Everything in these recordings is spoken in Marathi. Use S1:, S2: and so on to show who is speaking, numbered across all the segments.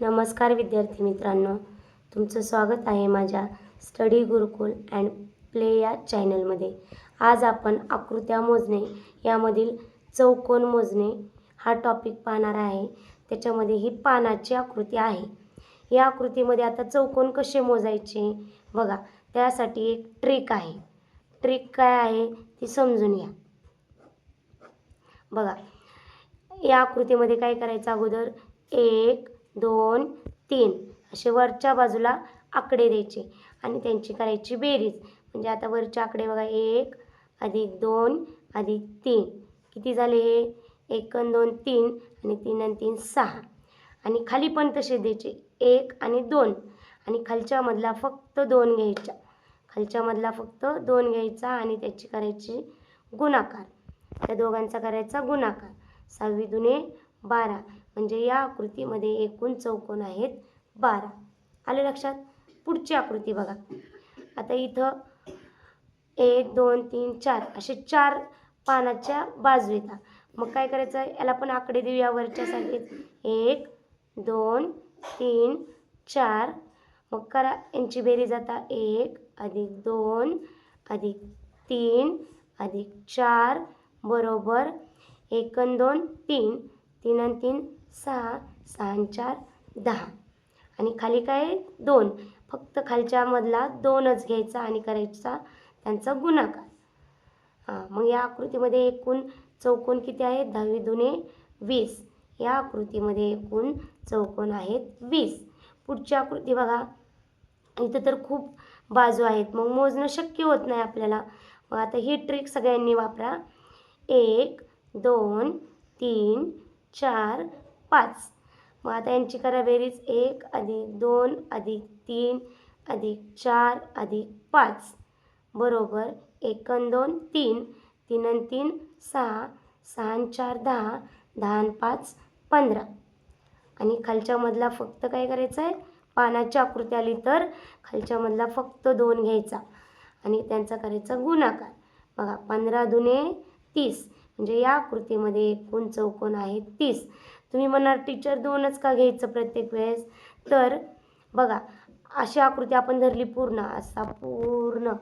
S1: नमस्कार विद्यार्थी मित्रांनो. तुमचं स्वागत आहे माझ्या स्टडी गुरुकुल अँड प्ले या चॅनलमध्ये. आज आपण आकृत्या मोजणे यामधील चौकोन मोजणे हा टॉपिक पाहणार आहे. त्याच्यामध्ये ही पानाची आकृती आहे. या आकृतीमध्ये आता चौकोन कसे मोजायचे बघा. त्यासाठी एक ट्रिक आहे. ट्रिक काय आहे ती समजून घ्या. बघा. या आकृतीमध्ये काय करायचं अगोदर? एक दोन तीन. असे वरच्या बाजूला आकडे द्यायचे आणि त्यांची करायची बेरीज. म्हणजे आता वरचे आकडे बघा एक अधिक दोन अधिक तीन. किती झाले हे? एक दोन तीन आणि तीन आणि तीन सहा. आणि खाली पण तसे द्यायचे. एक आणि दोन. आणि खालच्यामधला फक्त दोन घ्यायच्या खालच्यामधला फक्त दोन घ्यायचा आणि त्याची करायची गुणाकार. त्या दोघांचा करायचा गुणाकार. सहावी दुने बारा. म्हणजे या आकृतीमध्ये एकूण चौकोन आहेत बारा. आले लक्षात? पुढची आकृती बघा. आता इथं एक दोन तीन चार असे चार पानाच्या बाजू येतात. मग काय करायचं? याला पण आकडे देऊया वरच्या साईडीत एक दोन तीन चार. मग करा. यांची बेरीज आता एक अधिक दोन अधिक तीन अधिक चार. बरोबर. एक दोन तीन. तीन आणि तीन सहा सहा आणि चार दहा. आणि खाली काय दोन. फक्त खालच्यामधला दोनच घ्यायचा आणि करायचा त्यांचा गुणाकार. हां मग या आकृतीमध्ये एकूण चौकोन किती आहेत? दहावी दुने वीस. या आकृतीमध्ये एकूण चौकोन आहेत वीस. पुढची आकृती बघा. इथं तर खूप बाजू आहेत. मग मोजणं शक्य होत नाही आपल्याला. मग आता ही ट्रिक सगळ्यांनी वापरा. एक दोन तीन चार पाच. मग आता यांची करा बेरीज एक अधिक दोन अधिक तीन अधिक चार अधिक पाच. बरोबर एक दोन तीन. तीन आणि तीन सहा. सहा चार दहा. दहा आणि पाच पंधरा. आणि खालच्यामधला फक्त काय करायचं आहे? पानाची आकृती आली तर खालच्यामधला फक्त दोन घ्यायचा. आणि त्यांचा करायचा गुणाकार. बघा पंधरा दुने तीस. म्हणजे या आकृतीमध्ये एकूण चौकोन आहे तीस. तुम्ही म्हणाल टीचर दोनच का घ्यायचं प्रत्येक वेळेस? तर बघा अशी आकृती आपण धरली पूर्ण असा पूर्ण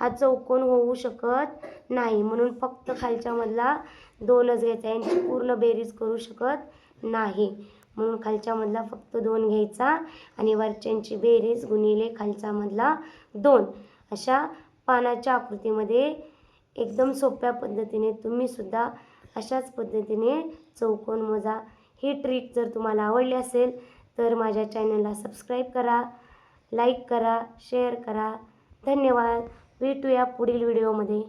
S1: हा चौकोन होऊ शकत नाही. म्हणून फक्त खालच्यामधला दोनच घ्यायचा यांची पूर्ण बेरीज करू शकत नाही. म्हणून खालच्यामधला फक्त दोन घ्यायचा आणि वरच्यांची बेरीज गुणिले खालच्यामधला दोन. अशा पानाच्या आकृतीमध्ये एकदम सोप्या पद्धतीने तुम्हीसुद्धा अशाच पद्धतीने चौकोन मोजा. ही ट्रिक जर तुम्हाला आवडली असेल तर माझ्या चॅनलला सबस्क्राईब करा लाईक करा शेअर करा. धन्यवाद. भेटूया पुढील व्हिडिओमध्ये